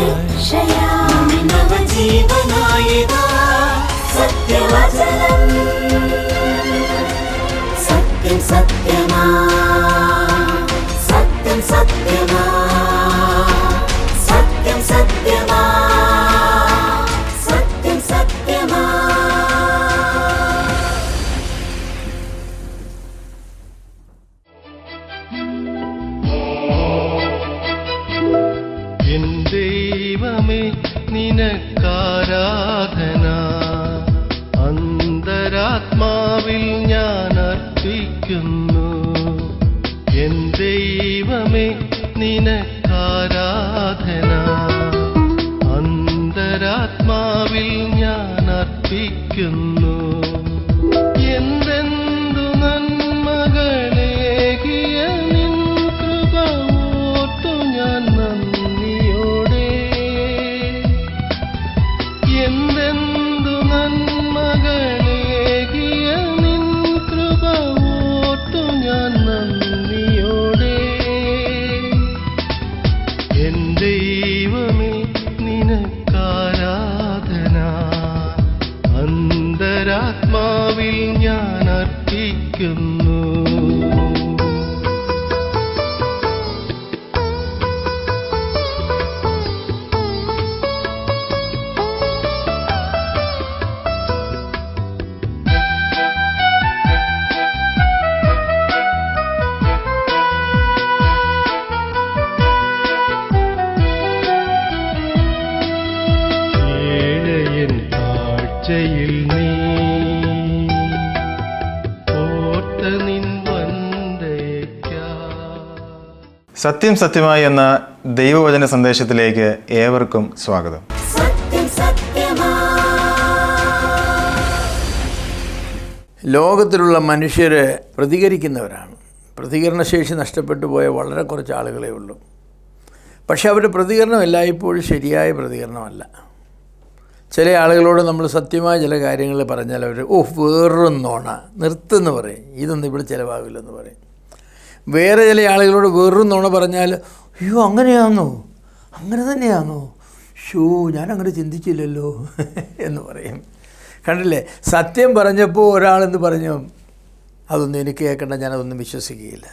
രക്ഷയായി നവജീവനായിതാ സത്യവചനം. സത്യം സത്യമാ. സത്യം സത്യം എന്തെന്തു നന്മകളേകിയ സത്യം സത്യമായി എന്ന ദൈവവചന സന്ദേശത്തിലേക്ക് ഏവർക്കും സ്വാഗതം. ലോകത്തിലുള്ള മനുഷ്യർ പ്രതികരിക്കുന്നവരാണ്. പ്രതികരണശേഷി നഷ്ടപ്പെട്ടു പോയ വളരെ കുറച്ച് ആളുകളേ ഉള്ളൂ. പക്ഷേ അവരുടെ പ്രതികരണം എല്ലായ്പ്പോഴും ശരിയായ പ്രതികരണമല്ല. ചില ആളുകളോട് നമ്മൾ സത്യമായ ചില കാര്യങ്ങൾ പറഞ്ഞാൽ അവർ ഓഹ് വേറൊന്നോണ നിർത്തുന്നു നിർത്തുന്ന് പറയും. ഇതൊന്നും ഇവിടെ ചിലവാകില്ലെന്ന് പറയും. വേറെ ചില ആളുകളോട് വേറൊരു നോണ പറഞ്ഞാൽ അയ്യോ അങ്ങനെയാണോ അങ്ങനെ തന്നെയാണോ ഷോ ഞാനങ്ങനെ ചിന്തിച്ചില്ലല്ലോ എന്ന് പറയും. കണ്ടില്ലേ? സത്യം പറഞ്ഞപ്പോൾ ഒരാളെന്ന് പറഞ്ഞു? അതൊന്നും എനിക്ക് കേൾക്കണ്ട ഞാനതൊന്നും വിശ്വസിക്കുകയില്ല.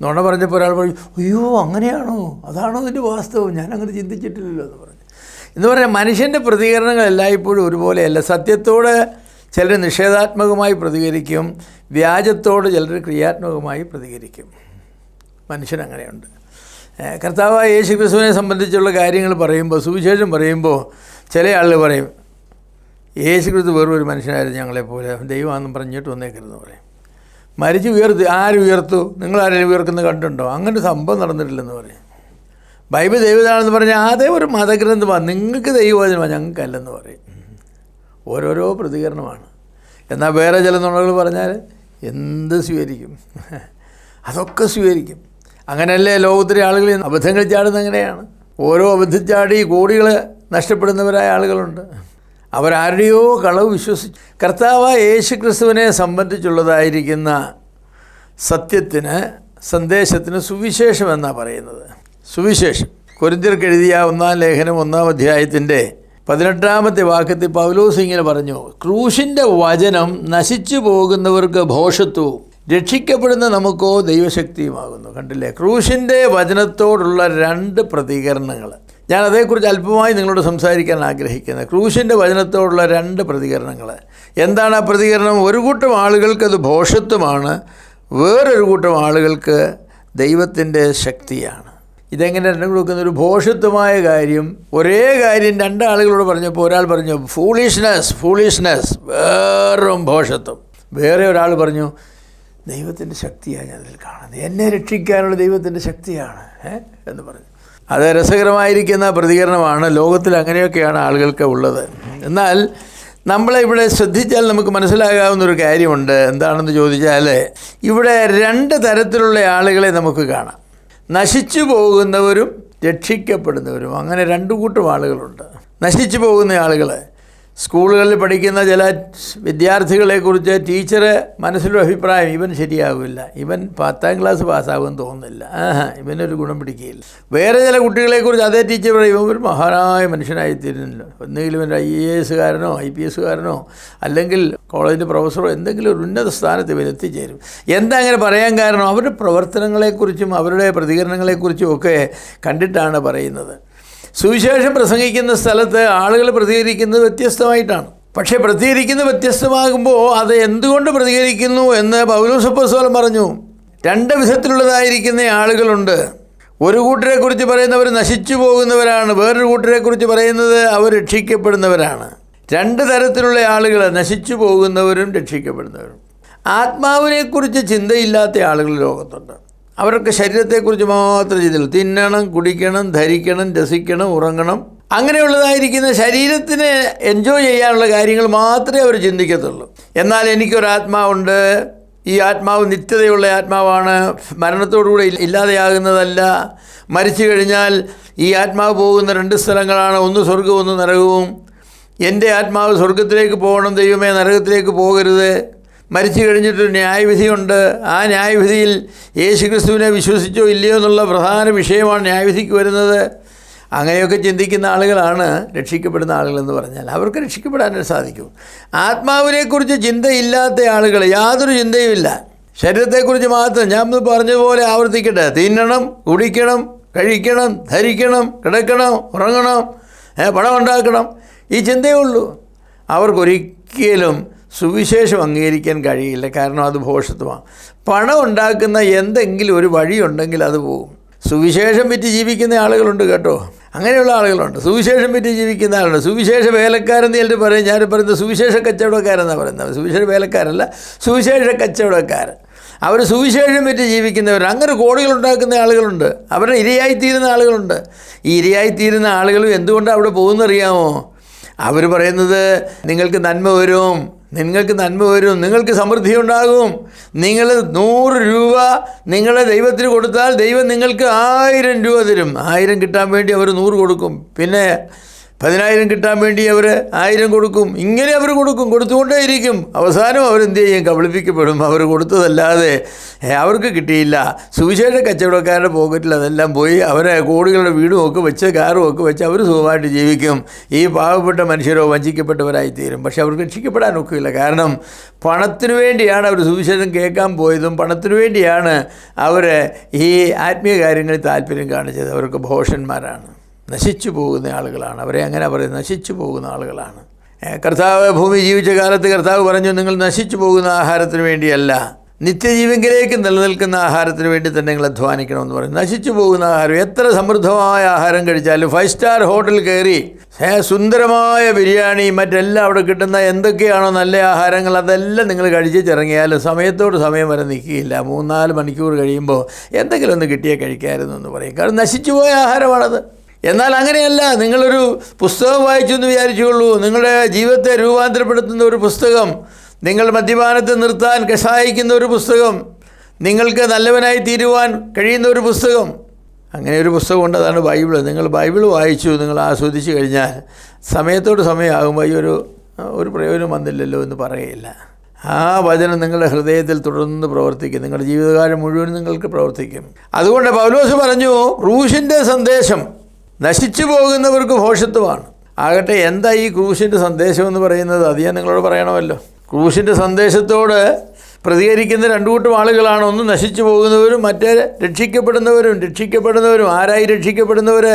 നുണ പറഞ്ഞപ്പോൾ ഒരാൾ പറഞ്ഞു അയ്യോ അങ്ങനെയാണോ? അതാണോ അതിന്റെ വാസ്തവം? ഞാനങ്ങനെ ചിന്തിച്ചിട്ടില്ലല്ലോ എന്ന് പറഞ്ഞു. എന്ന് പറഞ്ഞാൽ മനുഷ്യന്റെ പ്രതികരണങ്ങൾ എല്ലായ്പ്പോഴും ഒരുപോലെയല്ല. സത്യത്തോട് ചിലർ നിഷേധാത്മകമായി പ്രതികരിക്കും വ്യാജത്തോട് ചിലർ ക്രിയാത്മകമായി പ്രതികരിക്കും. മനുഷ്യനങ്ങനെയുണ്ട് കർത്താവ് യേശു ക്രിസ്തുവിനെ സംബന്ധിച്ചുള്ള കാര്യങ്ങൾ പറയുമ്പോൾ സുവിശേഷം പറയുമ്പോൾ ചില ആളുകൾ പറയും യേശു ക്രിസ്തു വെറും ഒരു മനുഷ്യനായിരുന്നു ഞങ്ങളെപ്പോലെ. ദൈവമാണെന്ന് പറഞ്ഞിട്ട് വന്നേക്കരുതെന്ന് പറയും. മരിച്ച് ഉയർത്തി ആര് ഉയർത്തു? നിങ്ങൾ ആരെങ്കിലും ഉയർക്കുന്നത് കണ്ടുണ്ടോ അങ്ങനെ സംഭവം നടന്നിട്ടില്ലെന്ന് പറയും. ബൈബിൾ ദൈവതാണെന്ന് പറഞ്ഞാൽ അതേ ഒരു മതഗ്രന്ഥമാണ് നിങ്ങൾക്ക് ദൈവവചനമാണ് ഞങ്ങൾക്കല്ലെന്ന് പറയും. ഓരോരോ പ്രതികരണമാണ്. എന്നാൽ വേറെ ചില നുണകൾ പറഞ്ഞാൽ എന്ത് സ്വീകരിക്കും? അതൊക്കെ സ്വീകരിക്കും. അങ്ങനെയല്ലേ ലോകത്തിലെ ആളുകൾ അബദ്ധങ്ങൾ ചാടുന്ന അങ്ങനെയാണ് ഓരോ അബദ്ധം ചാടി കോടികൾ നഷ്ടപ്പെടുന്നവരായ ആളുകളുണ്ട്. അവരാരുടെയോ കളവ് വിശ്വസിച്ചു കർത്താവ് യേശു ക്രിസ്തുവിനെ സംബന്ധിച്ചുള്ളതായിരിക്കുന്ന സത്യത്തിന് സന്ദേശത്തിന് സുവിശേഷം എന്നാണ് പറയുന്നത്? സുവിശേഷം. കൊരിന്തിയർക്ക് എഴുതിയ ഒന്നാം ലേഖനം ഒന്നാം അധ്യായത്തിന്റെ പതിനെട്ടാമത്തെ വാക്യത്തിൽ പൗലോസ് ഇങ്ങനെ പറഞ്ഞു ക്രൂശിന്റെ വചനം നശിച്ചു പോകുന്നവർക്ക് ഭോഷത്വവും രക്ഷിക്കപ്പെടുന്ന നമുക്കോ ദൈവശക്തിയുമാകുന്നു. കണ്ടില്ലേ? ക്രൂശിന്റെ വചനത്തോടുള്ള രണ്ട് പ്രതികരണങ്ങൾ. ഞാൻ അതേക്കുറിച്ച് അല്പമായി നിങ്ങളോട് സംസാരിക്കാൻ ആഗ്രഹിക്കുന്നത്. ക്രൂശിന്റെ വചനത്തോടുള്ള രണ്ട് പ്രതികരണങ്ങൾ. എന്താണ് ആ പ്രതികരണം? ഒരു കൂട്ടം ആളുകൾക്ക് അത് ഭോഷത്വമാണ് വേറൊരു കൂട്ടം ആളുകൾക്ക് ദൈവത്തിന്റെ ശക്തിയാണ്. ഇതെങ്ങനെ രണ്ടും കൊടുക്കുന്ന ഒരു ഭോഷത്വമായ കാര്യം. ഒരേ കാര്യം രണ്ടാളുകളോട് പറഞ്ഞപ്പോൾ ഒരാൾ പറഞ്ഞു ഫൂളിഷ്നെസ് ഫൂളിഷ്നെസ് വേറും ഭോഷത്വം. വേറെ ഒരാൾ പറഞ്ഞു ദൈവത്തിന്റെ ശക്തിയാണ് ഞാൻ അതിൽ കാണുന്നത്. എന്നെ രക്ഷിക്കാനുള്ള ദൈവത്തിന്റെ ശക്തിയാണ്. എന്ന് പറഞ്ഞു. അത് രസകരമായിരിക്കുന്ന പ്രതികരണമാണ്. ലോകത്തിൽ അങ്ങനെയൊക്കെയാണ് ആളുകൾക്ക് ഉള്ളത്. എന്നാൽ നമ്മളെ ഇവിടെ ശ്രദ്ധിച്ചാൽ നമുക്ക് മനസ്സിലാകാവുന്ന ഒരു കാര്യമുണ്ട്. എന്താണെന്ന് ചോദിച്ചാൽ ഇവിടെ രണ്ട് തരത്തിലുള്ള ആളുകളെ നമുക്ക് കാണാം. നശിച്ചു പോകുന്നവരും രക്ഷിക്കപ്പെടുന്നവരും. അങ്ങനെ രണ്ടു കൂട്ടം ആളുകളുണ്ട്. നശിച്ചു പോകുന്ന ആളുകൾ സ്കൂളുകളിൽ പഠിക്കുന്ന ചില വിദ്യാർത്ഥികളെക്കുറിച്ച് ടീച്ചർ മനസ്സിലൊരു അഭിപ്രായം ഇവൻ ശരിയാവില്ല. ഇവൻ പത്താം ക്ലാസ് പാസ്സാകുമെന്ന് തോന്നുന്നില്ല. ആഹാ ഇവനൊരു ഗുണം പിടിക്കുകയില്ല. വേറെ ചില കുട്ടികളെക്കുറിച്ച് അതേ ടീച്ചർ പറയും ഇവൻ ഒരു മഹാനായ മനുഷ്യനായി തീരുന്നില്ല. ഒന്നുകിലും ഇവൻ ഐ എ എസുകാരനോ ഐ പി എസുകാരനോ അല്ലെങ്കിൽ കോളേജിന്റെ പ്രൊഫസറോ എന്തെങ്കിലും ഒരു ഉന്നത സ്ഥാനത്ത് ഇവൻ എത്തിച്ചേരും. എന്താ അങ്ങനെ പറയാൻ കാരണം? അവരുടെ പ്രവർത്തനങ്ങളെക്കുറിച്ചും അവരുടെ പ്രതികരണങ്ങളെക്കുറിച്ചും ഒക്കെ കണ്ടിട്ടാണ് പറയുന്നത്. സുവിശേഷം പ്രസംഗിക്കുന്ന സ്ഥലത്ത് ആളുകൾ പ്രതികരിക്കുന്നത് വ്യത്യസ്തമായിട്ടാണ്. പക്ഷേ പ്രതികരിക്കുന്നത് വ്യത്യസ്തമാകുമ്പോൾ അത് എന്തുകൊണ്ട് പ്രതികരിക്കുന്നു എന്ന് പൗലോസപ്പസ്വലം പറഞ്ഞു. രണ്ട് വിധത്തിലുള്ളതായിരിക്കുന്ന ആളുകളുണ്ട്. ഒരു കൂട്ടരെക്കുറിച്ച് പറയുന്നവർ നശിച്ചു പോകുന്നവരാണ് വേറൊരു കൂട്ടരെക്കുറിച്ച് പറയുന്നത് അവർ രക്ഷിക്കപ്പെടുന്നവരാണ്. രണ്ട് തരത്തിലുള്ള ആളുകൾ നശിച്ചു പോകുന്നവരും രക്ഷിക്കപ്പെടുന്നവരും. ആത്മാവിനെക്കുറിച്ച് ചിന്തയില്ലാത്ത ആളുകൾ ലോകത്തുണ്ട്. അവർക്ക് ശരീരത്തെക്കുറിച്ച് മാത്രം ചിന്തയുള്ളൂ തിന്നണം കുടിക്കണം ധരിക്കണം രസിക്കണം ഉറങ്ങണം. അങ്ങനെയുള്ളതായിരിക്കുന്ന ശരീരത്തിന് എൻജോയ് ചെയ്യാനുള്ള കാര്യങ്ങൾ മാത്രമേ അവർ ചിന്തിക്കത്തുള്ളൂ. എന്നാൽ എനിക്കൊരാത്മാവുണ്ട്. ഈ ആത്മാവ് നിത്യതയുള്ള ആത്മാവാണ്. മരണത്തോടുകൂടി ഇല്ല- ഇല്ലാതെയാകുന്നതല്ല. മരിച്ചു കഴിഞ്ഞാൽ ഈ ആത്മാവ് പോകുന്ന രണ്ട് സ്ഥലങ്ങളാണ്. ഒന്ന് സ്വർഗവും ഒന്ന് നരകവും. എന്റെ ആത്മാവ് സ്വർഗത്തിലേക്ക് പോകണം. ദൈവമേ നരകത്തിലേക്ക് പോകരുത്. മരിച്ചു കഴിഞ്ഞിട്ട് ന്യായവിധിയുണ്ട് ആ ന്യായവിധിയിൽ യേശുക്രിസ്തുവിനെ വിശ്വസിച്ചോ ഇല്ലയോ എന്നുള്ള പ്രധാന വിഷയമാണ് ന്യായവിധിക്ക് വരുന്നത്. അങ്ങനെയൊക്കെ ചിന്തിക്കുന്ന ആളുകളാണ് രക്ഷിക്കപ്പെടുന്ന ആളുകളെന്ന് പറഞ്ഞാൽ അവർക്ക് രക്ഷിക്കപ്പെടാനേ സാധിക്കും. ആത്മാവിനെക്കുറിച്ച് ചിന്തയില്ലാത്ത ആളുകൾ യാതൊരു ചിന്തയുമില്ല ശരീരത്തെക്കുറിച്ച് മാത്രം ഞാൻ പറഞ്ഞതുപോലെ ആവർത്തിക്കട്ടെ. തിന്നണം കുടിക്കണം കഴിക്കണം ധരിക്കണം കിടക്കണം ഉറങ്ങണം പണം ഉണ്ടാക്കണം ഈ ചിന്തയേ ഉള്ളൂ. അവർക്കൊരിക്കലും സുവിശേഷം അംഗീകരിക്കാൻ കഴിയില്ല. കാരണം അത് ഭോഷത്വമാണ്. പണം ഉണ്ടാക്കുന്ന എന്തെങ്കിലും ഒരു വഴിയുണ്ടെങ്കിൽ അത് പോകും സുവിശേഷം വിറ്റ് ജീവിക്കുന്ന ആളുകളുണ്ട് കേട്ടോ. അങ്ങനെയുള്ള ആളുകളുണ്ട്. സുവിശേഷം വിറ്റ് ജീവിക്കുന്ന ആളുണ്ട്. സുവിശേഷ വേലക്കാരൻ എന്നിട്ട് പറയും. ഞാൻ പറയുന്നത് സുവിശേഷ കച്ചവടക്കാരെന്നാണ് പറയുന്നത്. സുവിശേഷ വേലക്കാരല്ല സുവിശേഷ കച്ചവടക്കാരൻ അവർ സുവിശേഷം വിറ്റ് ജീവിക്കുന്നവർ അങ്ങനെ കോടികൾ ഉണ്ടാക്കുന്ന ആളുകളുണ്ട്. അവരുടെ ഇരയായിത്തീരുന്ന ആളുകളുണ്ട്. ഈ ഇരയായിത്തീരുന്ന ആളുകളും എന്തുകൊണ്ടാണ് അവിടെ പോകുന്നറിയാമോ? അവർ പറയുന്നത് നിങ്ങൾക്ക് നന്മ വരും. നിങ്ങൾക്ക് നന്മ വരും നിങ്ങൾക്ക് സമൃദ്ധി ഉണ്ടാകും. നിങ്ങൾ നൂറ് രൂപ നിങ്ങളെ ദൈവത്തിന് കൊടുത്താൽ ദൈവം നിങ്ങൾക്ക് ആയിരം രൂപ തരും. ആയിരം കിട്ടാൻ വേണ്ടി അവർ നൂറ് കൊടുക്കും. പിന്നെ പതിനായിരം കിട്ടാൻ വേണ്ടി അവർ ആയിരം കൊടുക്കും. ഇങ്ങനെ അവർ കൊടുക്കും. കൊടുത്തുകൊണ്ടേയിരിക്കും. അവസാനം അവരെന്ത് ചെയ്യും? കബളിപ്പിക്കപ്പെടും. അവർ കൊടുത്തതല്ലാതെ അവർക്ക് കിട്ടിയില്ല. സുവിശേഷ കച്ചവടക്കാരുടെ പോക്കറ്റിൽ അതെല്ലാം പോയി അവരെ കോടികളുടെ വീടും ഒക്കെ വെച്ച് കാറും ഒക്കെ വെച്ച് അവർ സുഖമായിട്ട് ജീവിക്കും. ഈ പാവപ്പെട്ട മനുഷ്യരോ വഞ്ചിക്കപ്പെട്ടവരായി തീരും പക്ഷെ അവർക്ക് രക്ഷിക്കപ്പെടാൻ ഒക്കില്ല കാരണം പണത്തിനു വേണ്ടിയാണ് അവർ സുവിശേഷം കേൾക്കാൻ പോയതും പണത്തിനു വേണ്ടിയാണ് അവർ ഈ ആത്മീയ കാര്യങ്ങളിൽ താല്പര്യം കാണിച്ചത്. അവർക്ക് ഭോഷന്മാരാണ്. നശിച്ചു പോകുന്ന ആളുകളാണ്. അവരെ അങ്ങനെ പറയുന്നത് നശിച്ചു പോകുന്ന ആളുകളാണ്. കർത്താവ് ഭൂമി ജീവിച്ച കാലത്ത് കർത്താവ് പറഞ്ഞു നിങ്ങൾ നശിച്ചു പോകുന്ന ആഹാരത്തിന് വേണ്ടിയല്ല നിത്യജീവങ്കിലേക്ക് നിലനിൽക്കുന്ന ആഹാരത്തിന് വേണ്ടി തന്നെ നിങ്ങൾ അധ്വാനിക്കണമെന്ന് പറയും നശിച്ചു പോകുന്ന ആഹാരം എത്ര സമൃദ്ധമായ ആഹാരം കഴിച്ചാലും ഫൈവ് സ്റ്റാർ ഹോട്ടൽ കയറി സുന്ദരമായ ബിരിയാണി മറ്റെല്ലാം അവിടെ കിട്ടുന്ന എന്തൊക്കെയാണോ നല്ല ആഹാരങ്ങൾ അതെല്ലാം നിങ്ങൾ കഴിച്ചിറങ്ങിയാലും സമയത്തോട് സമയം വരെ നിൽക്കുകയില്ല. മൂന്നാൽ മണിക്കൂർ കഴിയുമ്പോൾ എന്തെങ്കിലും ഒന്ന് കിട്ടിയാൽ കഴിക്കാമായിരുന്നു എന്ന് പറയും. കാരണം നശിച്ചു പോയ ആഹാരമാണത്. എന്നാൽ അങ്ങനെയല്ല നിങ്ങളൊരു പുസ്തകം വായിച്ചു എന്ന് വിചാരിച്ചുകൊള്ളൂ. നിങ്ങളുടെ ജീവിതത്തെ രൂപാന്തരപ്പെടുത്തുന്ന ഒരു പുസ്തകം നിങ്ങൾ മദ്യപാനത്തെ നിർത്താൻ സഹായിക്കുന്ന ഒരു പുസ്തകം നിങ്ങൾക്ക് നല്ലവനായി തീരുവാൻ കഴിയുന്ന ഒരു പുസ്തകം അങ്ങനെ ഒരു പുസ്തകമുണ്ട് അതാണ് ബൈബിൾ നിങ്ങൾ ബൈബിൾ വായിച്ചു നിങ്ങൾ ആസ്വദിച്ച് കഴിഞ്ഞാൽ സമയത്തോട് സമയമാകുമ്പോൾ ഈ ഒരു ഒരു പ്രയോജനം വന്നില്ലല്ലോ എന്ന് പറയുകയില്ല. ആ വചനം നിങ്ങളുടെ ഹൃദയത്തിൽ തുടർന്ന് പ്രവർത്തിക്കും. നിങ്ങളുടെ ജീവിതകാലം മുഴുവൻ നിങ്ങൾക്ക് പ്രവർത്തിക്കും. അതുകൊണ്ട് പൗലോസ് പറഞ്ഞു റൂഷിന്റെ സന്ദേശം നശിച്ചു പോകുന്നവർക്ക് ഭോഷത്വമാണ് ആകട്ടെ എന്താ ഈ ക്രൂശിന്റെ സന്ദേശം എന്ന് പറയുന്നത്? അത് ഞാൻ നിങ്ങളോട് പറയണമല്ലോ. ക്രൂശിന്റെ സന്ദേശത്തോട് പ്രതികരിക്കുന്ന രണ്ടു കൂട്ടം ആളുകളാണ്. ഒന്ന് നശിച്ചു പോകുന്നവരും മറ്റേ രക്ഷിക്കപ്പെടുന്നവരും രക്ഷിക്കപ്പെടുന്നവരും. ആരായി രക്ഷിക്കപ്പെടുന്നവർ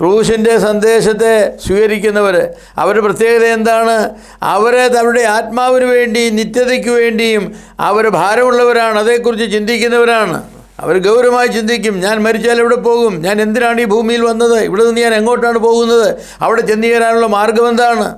ക്രൂശിന്റെ സന്ദേശത്തെ സ്വീകരിക്കുന്നവർ അവരുടെ പ്രത്യേകത എന്താണ്? അവരെ അവരുടെ ആത്മാവിന് വേണ്ടി നിത്യതയ്ക്ക് വേണ്ടിയും അവർ ഭാരമുള്ളവരാണ് അതേക്കുറിച്ച് ചിന്തിക്കുന്നവരാണ്. അവർ ഗൗരവമായി ചിന്തിക്കും ഞാൻ മരിച്ചാൽ എവിടെ പോകും? ഞാൻ എന്തിനാണ് ഈ ഭൂമിയിൽ വന്നത്? ഇവിടെ നിന്ന് ഞാൻ എങ്ങോട്ടാണ് പോകുന്നത്? അവിടെ ചെന്ന് ചേരാനുള്ള മാർഗം എന്താണ്?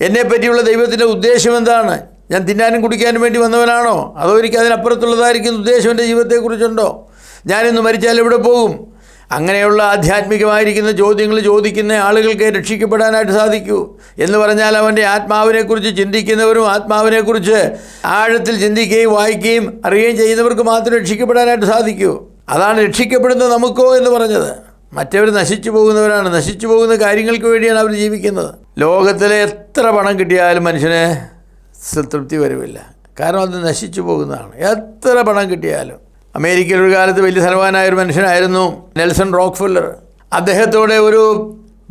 എന്നെപ്പറ്റിയുള്ള ദൈവത്തിന്റെ ഉദ്ദേശം എന്താണ്? ഞാൻ തിന്നാനും കുടിക്കാനും വേണ്ടി വന്നവനാണോ? അതോ എനിക്ക് അതിനപ്പുറത്തുള്ളതായിരിക്കുന്ന ഉദ്ദേശം എന്റെ ജീവിതത്തെക്കുറിച്ചുണ്ടോ? ഞാനിന്ന് മരിച്ചാൽ എവിടെ പോകും? അങ്ങനെയുള്ള ആധ്യാത്മികമായിരിക്കുന്ന ചോദ്യങ്ങൾ ചോദിക്കുന്ന ആളുകൾക്ക് രക്ഷിക്കപ്പെടാനായിട്ട് സാധിക്കൂ എന്ന് പറഞ്ഞാൽ അവന്റെ ആത്മാവിനെക്കുറിച്ച് ചിന്തിക്കുന്നവരും ആത്മാവിനെക്കുറിച്ച് ആഴത്തിൽ ചിന്തിക്കുകയും വായിക്കുകയും അറിയുകയും ചെയ്യുന്നവർക്ക് മാത്രം രക്ഷിക്കപ്പെടാനായിട്ട് സാധിക്കൂ. അതാണ് രക്ഷിക്കപ്പെടുന്നത് നമുക്കോ എന്ന് പറഞ്ഞത്. മറ്റവർ നശിച്ചു പോകുന്നവരാണ്. നശിച്ചു പോകുന്ന കാര്യങ്ങൾക്ക് വേണ്ടിയാണ് അവർ ജീവിക്കുന്നത്. ലോകത്തിലെ എത്ര പണം കിട്ടിയാലും മനുഷ്യന് സംതൃപ്തി വരുമില്ല കാരണം അത് നശിച്ചു പോകുന്നതാണ്. എത്ര പണം കിട്ടിയാലും. അമേരിക്കയിൽ ഒരു കാലത്ത് വലിയ ധനവാനായ ഒരു മനുഷ്യനായിരുന്നു നെൽസൺ റോക്ക്ഫെല്ലർ. അദ്ദേഹത്തോടെ ഒരു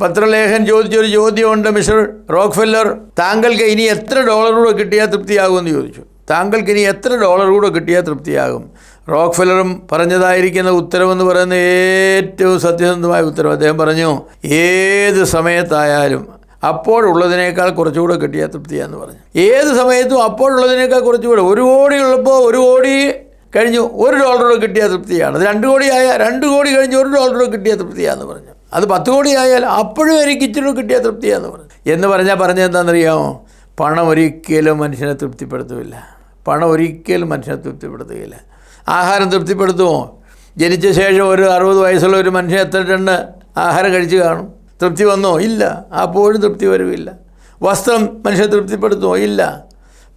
പത്രലേഖൻ ചോദിച്ചൊരു ചോദ്യമുണ്ട് മിസ്റ്റർ റോക്ക്ഫെല്ലർ താങ്കൾക്ക് ഇനി എത്ര ഡോളർ കൂടെ കിട്ടിയാൽ തൃപ്തിയാകുമെന്ന് ചോദിച്ചു. താങ്കൾക്ക് ഇനി എത്ര ഡോളർ കൂടെ കിട്ടിയാൽ തൃപ്തിയാകും? റോക്ക്ഫെല്ലറും പറഞ്ഞതായിരിക്കുന്ന ഉത്തരവെന്ന് പറയുന്ന ഏറ്റവും സത്യസന്ധമായ ഉത്തരവ് അദ്ദേഹം പറഞ്ഞു ഏത് സമയത്തായാലും അപ്പോഴുള്ളതിനേക്കാൾ കുറച്ചുകൂടെ കിട്ടിയാൽ തൃപ്തിയാന്ന് പറഞ്ഞു. ഏത് സമയത്തും അപ്പോഴുള്ളതിനേക്കാൾ കുറച്ചുകൂടെ. ഒരു കോടി ഉള്ളപ്പോൾ ഒരു കോടി കഴിഞ്ഞു ഒരു ഡോളറോട് കിട്ടിയ തൃപ്തിയാണ്. അത് രണ്ട് കോടി ആയാൽ രണ്ട് കോടി കഴിഞ്ഞ് ഒരു ഡോളറോട് കിട്ടിയ തൃപ്തിയാന്ന് പറഞ്ഞു. അത് പത്ത് കോടി ആയാൽ അപ്പോഴും എനിക്ക് ഇച്ചിരി കിട്ടിയ തൃപ്തിയാന്ന് പറഞ്ഞു. എന്ന് പറഞ്ഞാൽ പറഞ്ഞത് എന്താണെന്നറിയാമോ? പണം ഒരിക്കലും മനുഷ്യനെ തൃപ്തിപ്പെടുത്തില്ല. പണം ഒരിക്കലും മനുഷ്യനെ തൃപ്തിപ്പെടുത്തുകയില്ല. ആഹാരം തൃപ്തിപ്പെടുത്തുമോ? ജനിച്ച ശേഷം ഒരു അറുപത് വയസ്സുള്ള ഒരു മനുഷ്യൻ എത്ര ടണ്ണ് ആഹാരം കഴിച്ചു കാണും? തൃപ്തി വന്നോ? ഇല്ല. അപ്പോഴും തൃപ്തി വരുമില്ല. വസ്ത്രം മനുഷ്യനെ തൃപ്തിപ്പെടുത്തുമോ? ഇല്ല.